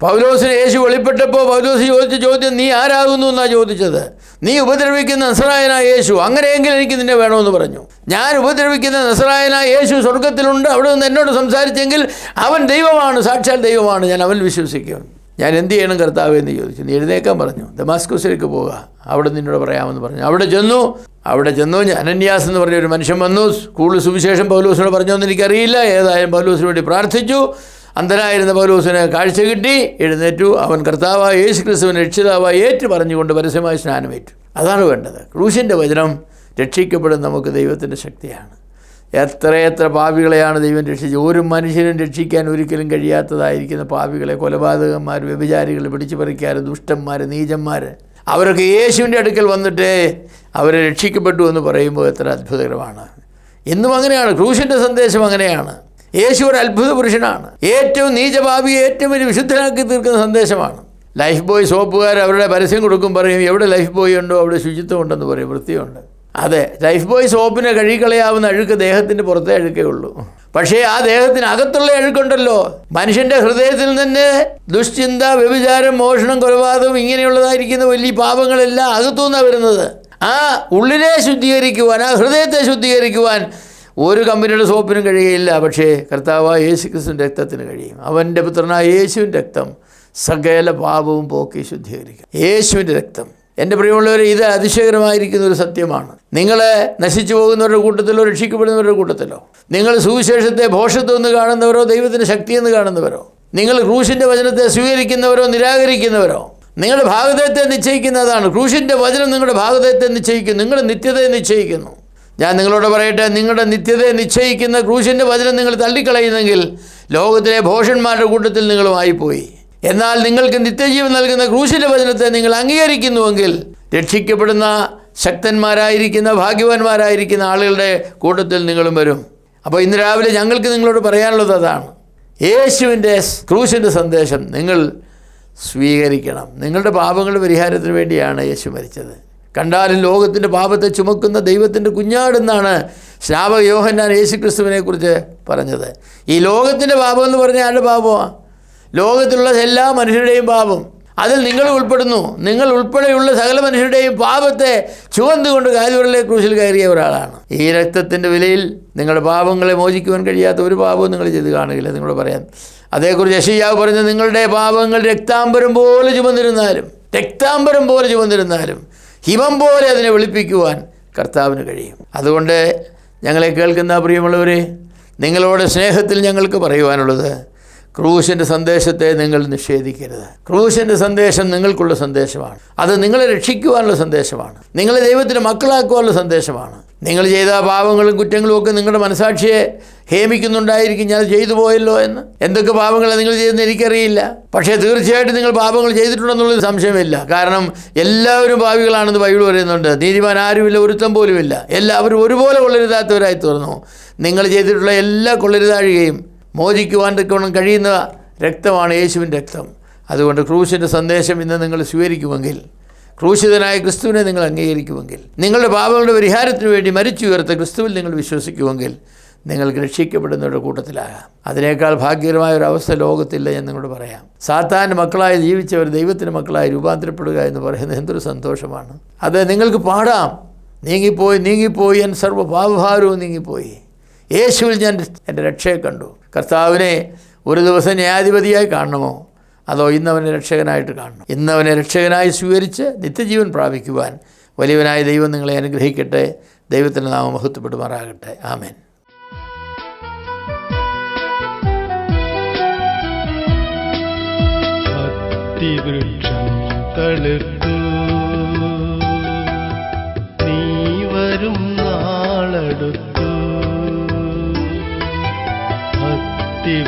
പൗലോസിന് യേശു വെളിപ്പെട്ടപ്പോൾ പൗലോസ് ചോദിച്ച ചോദ്യം നീ ആരാകുന്നു എന്നാണ് ചോദിച്ചത്? നീ ഉപദ്രവിക്കുന്ന നസറായനായ യേശു അങ്ങനെയെങ്കിൽ എനിക്ക് നിന്നെ വേണമെന്ന് പറഞ്ഞു. ഞാൻ ഉപദ്രവിക്കുന്ന നസറായനായ യേശു സ്വർഗത്തിലുണ്ട് അവിടെ നിന്ന് എന്നോട് സംസാരിച്ചെങ്കിൽ അവൻ ദൈവമാണ് സാക്ഷാൽ ദൈവമാണ് ഞാൻ അവൻ വിശ്വസിക്കും. ഞാൻ എന്ത് ചെയ്യണം കർത്താവ് എന്ന് ചോദിച്ചു. നീ എഴുന്നേക്കാൻ പറഞ്ഞു. ദമാസ്കോസിലേക്ക് പോവുക അവിടെ നിന്നോട് പറയാമെന്ന് പറഞ്ഞു. അവിടെ ചെന്നു. അവിടെ ചെന്നു. അനന്യാസ് എന്ന് പറഞ്ഞ ഒരു മനുഷ്യൻ വന്നു. കൂടുതൽ സുവിശേഷം പൗലോസിനോട് പറഞ്ഞോന്ന് എനിക്കറിയില്ല. ഏതായാലും പൗലൂസിന് വേണ്ടി പ്രാർത്ഥിച്ചു. അന്ധനായിരുന്ന പൗലൂസിന് കാഴ്ച കിട്ടി. എഴുന്നേറ്റു. അവൻ കർത്താവായ യേശു ക്രിസ്തുവിന് രക്ഷിതാവായി ഏറ്റു പറഞ്ഞുകൊണ്ട് പരസ്യമായി സ്നാനമേറ്റു. അതാണ് വേണ്ടത്. ക്രൂശിന്റെ വചനം രക്ഷിക്കപ്പെടുന്ന നമുക്ക് ദൈവത്തിന്റെ ശക്തിയാണ്. എത്രയെത്ര പാപികളെയാണ് ദൈവം രക്ഷിച്ചത്? ഒരു മനുഷ്യനും രക്ഷിക്കാൻ ഒരിക്കലും കഴിയാത്തതായിരിക്കുന്ന പാപികളെ കൊലപാതകന്മാർ വ്യഭിചാരികൾ പിടിച്ചു പറിക്കാർ ദുഷ്ടന്മാർ നീചന്മാർ അവരൊക്കെ യേശുവിന്റെ അടുക്കൽ വന്നിട്ട് അവരെ രക്ഷിക്കപ്പെട്ടു എന്ന് പറയുമ്പോൾ എത്ര അത്ഭുതകരമാണ്. എന്നും അങ്ങനെയാണ്. ക്രൂശിന്റെ സന്ദേശം അങ്ങനെയാണ്. യേശു ഒരു അത്ഭുത പുരുഷനാണ്. ഏറ്റവും നീചഭാവിയെ ഏറ്റവും വലിയ വിശുദ്ധനാക്കി തീർക്കുന്ന സന്ദേശമാണ്. ലൈഫ് ബോയ് സോപ്പുകാർ അവരുടെ പരസ്യം കൊടുക്കും പറയും എവിടെ ലൈഫ് ബോയ് ഉണ്ടോ അവിടെ ശുചിത്വം ഉണ്ടെന്ന് പറയും വൃത്തിയുണ്ട്. അതെ ലൈഫ് ബോയ് സോപ്പിനെ കഴുകിക്കളയാവുന്ന അഴുക്ക് ദേഹത്തിന്റെ പുറത്തെ അഴുക്കേ ഉള്ളൂ. പക്ഷേ ആ ദേഹത്തിനകത്തുള്ള അഴുക്കുണ്ടല്ലോ. മനുഷ്യന്റെ ഹൃദയത്തിൽ നിന്ന് ദുശ്ചിന്ത വ്യഭിചാരം മോഷണം കൊലപാതകം ഇങ്ങനെയുള്ളതായിരിക്കുന്ന വലിയ പാപങ്ങളെല്ലാം അകത്തുനിന്നാണ് വരുന്നത്. ആ ഉള്ളിനെ ശുദ്ധീകരിക്കുവാൻ ആ ഹൃദയത്തെ ശുദ്ധീകരിക്കുവാൻ ഒരു കമ്പനിയുടെ സോപ്പിനും കഴിയുകയില്ല പക്ഷേ കർത്താവായ യേശു ക്രിസ്തുവിന്റെ രക്തത്തിന് കഴിയും. അവന്റെ പുത്രനായ യേശുവിന്റെ രക്തം സകല പാപവും പോക്കി ശുദ്ധീകരിക്കും. യേശുവിന്റെ രക്തം. എന്റെ പ്രിയമുള്ളവർ ഇത് അതിശയകരമായിരിക്കുന്ന ഒരു സത്യമാണ്. നിങ്ങൾ നശിച്ചു പോകുന്നവരുടെ കൂട്ടത്തിലോ രക്ഷിക്കപ്പെടുന്നവരുടെ കൂട്ടത്തിലോ നിങ്ങൾ സുവിശേഷത്തെ ഭോഷത്വം എന്ന് കാണുന്നവരോ ദൈവത്തിന്റെ ശക്തി എന്ന് കാണുന്നവരോ നിങ്ങൾ ക്രൂശിന്റെ വചനത്തെ സ്വീകരിക്കുന്നവരോ നിരാകരിക്കുന്നവരോ നിങ്ങളുടെ ഭാഗതത്തെ നിശ്ചയിക്കുന്നതാണ് ക്രൂശിന്റെ വചനം നിങ്ങളുടെ ഭാഗതത്തെ നിശ്ചയിക്കുന്നു നിങ്ങളുടെ നിത്യതയെ നിശ്ചയിക്കുന്നു. ഞാൻ നിങ്ങളോട് പറയട്ടെ നിങ്ങളുടെ നിത്യതയെ നിശ്ചയിക്കുന്ന ക്രൂശിന്റെ വചനം നിങ്ങൾ തള്ളിക്കളയുന്നെങ്കിൽ ലോകത്തിലെ ഭോഷന്മാരുടെ കൂട്ടത്തിൽ നിങ്ങളുമായിപ്പോയി എന്നാൽ നിങ്ങൾക്ക് നിത്യജീവൻ നൽകുന്ന ക്രൂശിന്റെ വചനത്തെ നിങ്ങൾ അംഗീകരിക്കുന്നുവെങ്കിൽ രക്ഷിക്കപ്പെടുന്ന ശക്തന്മാരായിരിക്കുന്ന ഭാഗ്യവാന്മാരായിരിക്കുന്ന ആളുകളുടെ കൂട്ടത്തിൽ നിങ്ങളും വരും. അപ്പോൾ ഇന്ന് രാവിലെ ഞങ്ങൾക്ക് നിങ്ങളോട് പറയാനുള്ളത് അതാണ്. യേശുവിന്റെ ക്രൂശിന്റെ സന്ദേശം നിങ്ങൾ സ്വീകരിക്കണം. നിങ്ങളുടെ പാപങ്ങളുടെ പരിഹാരത്തിന് വേണ്ടിയാണ് യേശു മരിച്ചത്. കണ്ടാലും ലോകത്തിന്റെ പാപത്തെ ചുമക്കുന്ന ദൈവത്തിന്റെ കുഞ്ഞാടെന്നാണ് ശ്രാവക യോഹന്നാൻ യേശു ക്രിസ്തുവിനെ കുറിച്ച് പറഞ്ഞത്. ഈ ലോകത്തിന്റെ പാപം എന്ന് പറഞ്ഞാൽ ആരുടെ പാപമാണ് ലോകത്തിലുള്ള എല്ലാ മനുഷ്യരുടെയും പാപം. അതിൽ നിങ്ങൾ ഉൾപ്പെടുന്നു. നിങ്ങൾ ഉൾപ്പെടെയുള്ള സകല മനുഷ്യരുടെയും പാപത്തെ ചുവന്നുകൊണ്ട് കാലുകളിലെ ക്രൂശിൽ കയറിയ ഒരാളാണ്. ഈ രക്തത്തിന്റെ വിലയിൽ നിങ്ങളുടെ പാപങ്ങളെ മോചിക്കുവാൻ കഴിയാത്ത ഒരു പാപവും നിങ്ങൾ ചെയ്ത് കാണുകയില്ല നിങ്ങളോട് പറയാൻ അതേക്കുറിച്ച് യശയ്യാവ് പറഞ്ഞ നിങ്ങളുടെ പാപങ്ങൾ രക്താംബരം പോലെ ചുമന്നിരുന്നാലും രക്താംബരം പോലെ ചുമന്നിരുന്നാലും ഹിമം പോലെ അതിനെ വെളുപ്പിക്കുവാൻ കർത്താവിന് കഴിയും. അതുകൊണ്ട് ഞങ്ങളെ കേൾക്കുന്ന പ്രിയമുള്ളവരെ നിങ്ങളോട് സ്നേഹത്തിൽ ഞങ്ങൾക്ക് പറയുവാനുള്ളത് ക്രൂശിന്റെ സന്ദേശത്തെ നിങ്ങൾ നിഷേധിക്കരുത്. ക്രൂശിന്റെ സന്ദേശം നിങ്ങൾക്കുള്ള സന്ദേശമാണ്. അത് നിങ്ങളെ രക്ഷിക്കുവാനുള്ള സന്ദേശമാണ്. നിങ്ങളെ ദൈവത്തിന്റെ മക്കളാക്കുവാനുള്ള സന്ദേശമാണ്. നിങ്ങൾ ചെയ്ത പാവങ്ങളും കുറ്റങ്ങളും ഒക്കെ നിങ്ങളുടെ മനസാക്ഷിയെ ഹേമിക്കുന്നുണ്ടായിരിക്കും ഞാൻ ചെയ്തു പോയല്ലോ എന്ന്. എന്തൊക്കെ പാവങ്ങളാണ് നിങ്ങൾ ചെയ്തെന്ന് എനിക്കറിയില്ല. പക്ഷേ തീർച്ചയായിട്ടും നിങ്ങൾ പാപങ്ങൾ ചെയ്തിട്ടുണ്ടെന്നുള്ളൊരു സംശയമില്ല. കാരണം എല്ലാവരും ഭാവികളാണെന്ന് ബൈബിൾ പറയുന്നുണ്ട്. നീതിമാൻ ആരുമില്ല ഒരുത്തം പോലുമില്ല. എല്ലാവരും ഒരുപോലെ കൊള്ളരുതാത്തവരായി തീർന്നു നിങ്ങൾ ചെയ്തിട്ടുള്ള എല്ലാ കൊള്ളരുതാഴുകയും മോചിക്കുവാൻ തക്കവണ്ണം കഴിയുന്ന രക്തമാണ് യേശുവിന്റെ രക്തം. അതുകൊണ്ട് ക്രൂശിന്റെ സന്ദേശം ഇന്ന് നിങ്ങൾ സ്വീകരിക്കുമെങ്കിൽ ക്രൂശിതനായ ക്രിസ്തുവിനെ നിങ്ങൾ അംഗീകരിക്കുമെങ്കിൽ നിങ്ങളുടെ പാപങ്ങളുടെ പരിഹാരത്തിന് വേണ്ടി മരിച്ചു ഉയർത്ത ക്രിസ്തുവിൽ നിങ്ങൾ വിശ്വസിക്കുമെങ്കിൽ നിങ്ങൾക്ക് രക്ഷിക്കപ്പെടുന്നവരുടെ കൂട്ടത്തിലാകാം. അതിനേക്കാൾ ഭാഗ്യകരമായ ഒരു അവസ്ഥ ലോകത്തില്ല എന്ന് നിങ്ങളോട് പറയാം. സാത്താന്റെ മക്കളായി ജീവിച്ചവർ ദൈവത്തിന്റെ മക്കളായി രൂപാന്തരപ്പെടുക എന്ന് പറയുന്നത് എന്തൊരു സന്തോഷമാണ്. അത് നിങ്ങൾക്ക് പാടാം. നീങ്ങിപ്പോയി നീങ്ങിപ്പോയി എൻ സർവ പാപഭാരവും നീങ്ങിപ്പോയി. യേശുവിൽ ഞാൻ എന്റെ രക്ഷയെ കണ്ടു. കർത്താവിനെ ഒരു ദിവസം ന്യായാധിപതിയായി കാണണമോ? അതോ ഇന്നവനെ രക്ഷകനായിട്ട് കാണണം? ഇന്നവനെ രക്ഷകനായി സ്വീകരിച്ച് നിത്യജീവൻ പ്രാപിക്കുവാൻ വലിയവനായ ദൈവം നിങ്ങളെ അനുഗ്രഹിക്കട്ടെ. ദൈവത്തിന്റെ നാമം മഹത്വപ്പെടുമാറാകട്ടെ. ആമേൻ. നീ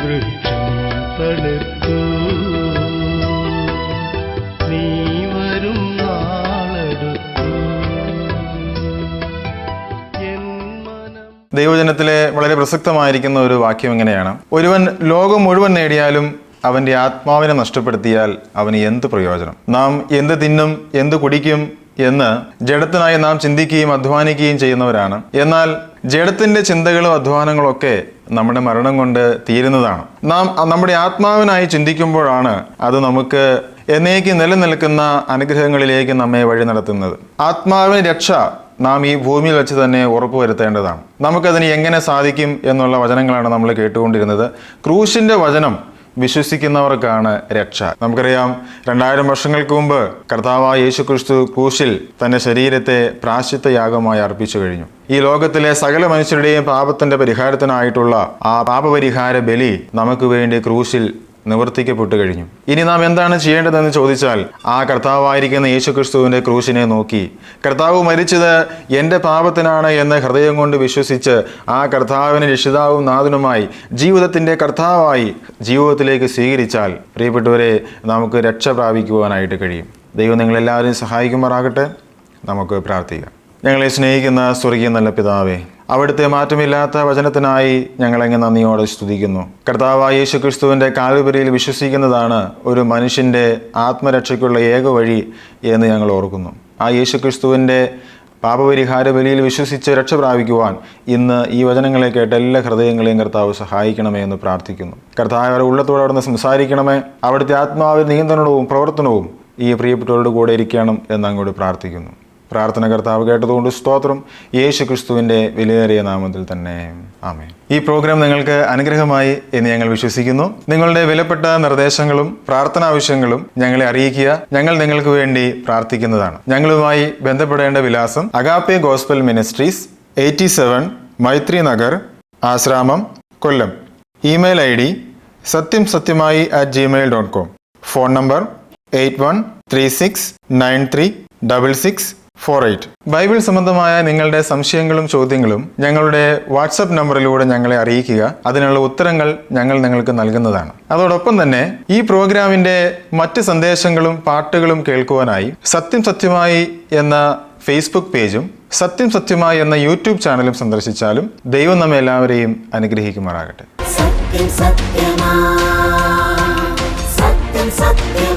ദൈവജനത്തിലെ വളരെ പ്രസക്തമായിരിക്കുന്ന ഒരു വാക്യം ഇങ്ങനെയാണ്. ഒരുവൻ ലോകം മുഴുവൻ നേടിയാലും അവന്റെ ആത്മാവിനെ നഷ്ടപ്പെടുത്തിയാൽ അവന് എന്ത് പ്രയോജനം? നാം എന്ത് തിന്നും എന്ത് കുടിക്കും എന്ന് ജഡത്തിനായി നാം ചിന്തിക്കുകയും അധ്വാനിക്കുകയും ചെയ്യുന്നവരാണ്. എന്നാൽ ജഡത്തിന്റെ ചിന്തകളും അധ്വാനങ്ങളും ഒക്കെ നമ്മുടെ മരണം കൊണ്ട് തീരുന്നതാണ്. നാം നമ്മുടെ ആത്മാവിനായി ചിന്തിക്കുമ്പോഴാണ് അത് നമുക്ക് എന്നേക്ക് നിലനിൽക്കുന്ന അനുഗ്രഹങ്ങളിലേക്ക് നമ്മെ വഴി നടത്തുന്നത്. ആത്മാവിന് രക്ഷ നാം ഈ ഭൂമിയിൽ വെച്ച് തന്നെ ഉറപ്പുവരുത്തേണ്ടതാണ്. നമുക്കതിന് എങ്ങനെ സാധിക്കും എന്നുള്ള വചനങ്ങളാണ് നമ്മൾ കേട്ടുകൊണ്ടിരുന്നത്. ക്രൂശിന്റെ വചനം വിശ്വസിക്കുന്നവർക്കാണ് രക്ഷ. നമുക്കറിയാം രണ്ടായിരം വർഷങ്ങൾക്ക് മുമ്പ് കർത്താവായ യേശു ക്രിസ്തു ക്രൂശിൽ തന്റെ ശരീരത്തെ പ്രാശ്ചിത്ത യാഗമായി അർപ്പിച്ചു കഴിഞ്ഞു. ഈ ലോകത്തിലെ സകല മനുഷ്യരുടെയും പാപത്തിന്റെ പരിഹാരത്തിനായിട്ടുള്ള ആ പാപപരിഹാര ബലി നമുക്ക് വേണ്ടി ക്രൂശിൽ നിവർത്തിക്കപ്പെട്ടു കഴിഞ്ഞു. ഇനി നാം എന്താണ് ചെയ്യേണ്ടതെന്ന് ചോദിച്ചാൽ ആ കർത്താവായിരിക്കുന്ന യേശുക്രിസ്തുവിന്റെ ക്രൂശിനെ നോക്കി കർത്താവ് മരിച്ചത് എന്റെ പാപത്തിനാണ് എന്ന് ഹൃദയം കൊണ്ട് വിശ്വസിച്ച് ആ കർത്താവിന് രക്ഷിതാവും നാഥനുമായി ജീവിതത്തിന്റെ കർത്താവായി ജീവിതത്തിലേക്ക് സ്വീകരിച്ചാൽ പ്രിയപ്പെട്ടവരെ നമുക്ക് രക്ഷ പ്രാപിക്കുവാനായിട്ട് കഴിയും. ദൈവം നിങ്ങളെല്ലാവരും സഹായിക്കുമാറാകട്ടെ. നമുക്ക് പ്രാർത്ഥിക്കാം. ഞങ്ങളെ സ്നേഹിക്കുന്ന സ്വർഗീയ നല്ല പിതാവേ അവിടുത്തെ മാറ്റമില്ലാത്ത വചനത്തിനായി ഞങ്ങളെങ്ങ് നന്ദിയോടെ സ്തുതിക്കുന്നു. കർത്താവായ യേശു ക്രിസ്തുവിന്റെ വിശ്വസിക്കുന്നതാണ് ഒരു മനുഷ്യന്റെ ആത്മരക്ഷയ്ക്കുള്ള ഏക വഴി എന്ന് ഞങ്ങൾ ഓർക്കുന്നു. ആ യേശു ക്രിസ്തുവിന്റെ പാപപരിഹാര ബലിയിൽ വിശ്വസിച്ച് രക്ഷ പ്രാപിക്കുവാൻ ഇന്ന് ഈ വചനങ്ങളെ കേട്ട് എല്ലാ ഹൃദയങ്ങളെയും കർത്താവ് സഹായിക്കണമേ എന്ന് പ്രാർത്ഥിക്കുന്നു. കർത്താവ് അവരുടെ ഉള്ളത്തോടെ അവിടുന്ന് സംസാരിക്കണമേ. അവിടുത്തെ ആത്മാവിൽ നിയന്ത്രണവും പ്രവർത്തനവും ഈ പ്രിയപ്പെട്ടവരുടെ കൂടെ ഇരിക്കണം എന്ന് അങ്ങോട്ട് പ്രാർത്ഥിക്കുന്നു. പ്രാർത്ഥന കർത്താവ് കേട്ടതുകൊണ്ട് സ്തോത്രം. യേശു ക്രിസ്തുവിന്റെ വിലയേറിയ നാമത്തിൽ തന്നെ. ആമേ ഈ പ്രോഗ്രാം നിങ്ങൾക്ക് അനുഗ്രഹമായി എന്ന് ഞങ്ങൾ വിശ്വസിക്കുന്നു. നിങ്ങളുടെ വിലപ്പെട്ട നിർദ്ദേശങ്ങളും പ്രാർത്ഥന ആവശ്യങ്ങളും ഞങ്ങളെ അറിയിക്കുക. ഞങ്ങൾ നിങ്ങൾക്ക് വേണ്ടി പ്രാർത്ഥിക്കുന്നതാണ്. ഞങ്ങളുമായി ബന്ധപ്പെടേണ്ട വിലാസം Agape gospel ministries eighty seven Maithri Nagar Asramam Kollam. Email I D സത്യം സത്യമായി at Gmail dot com phone number eight one three six nine three double six four eight Bible സംബന്ധമായ നിങ്ങളുടെ സംശയങ്ങളും ചോദ്യങ്ങളും ഞങ്ങളുടെ വാട്സപ്പ് നമ്പറിലൂടെ ഞങ്ങളെ അറിയിക്കുക. അതിനുള്ള ഉത്തരങ്ങൾ ഞങ്ങൾ നിങ്ങൾക്ക് നൽകുന്നതാണ്. അതോടൊപ്പം തന്നെ ഈ പ്രോഗ്രാമിന്റെ മറ്റ് സന്ദേശങ്ങളും പാട്ടുകളും കേൾക്കുവാനായി സത്യം സത്യമായി എന്ന ഫേസ്ബുക്ക് പേജും സത്യം സത്യമായി എന്ന യൂട്യൂബ് ചാനലും സന്ദർശിച്ചാലും ദൈവം നമ്മെ എല്ലാവരെയും അനുഗ്രഹിക്കുമാറാകട്ടെ. സത്യം സത്യമാ. സത്യം സത്യമാ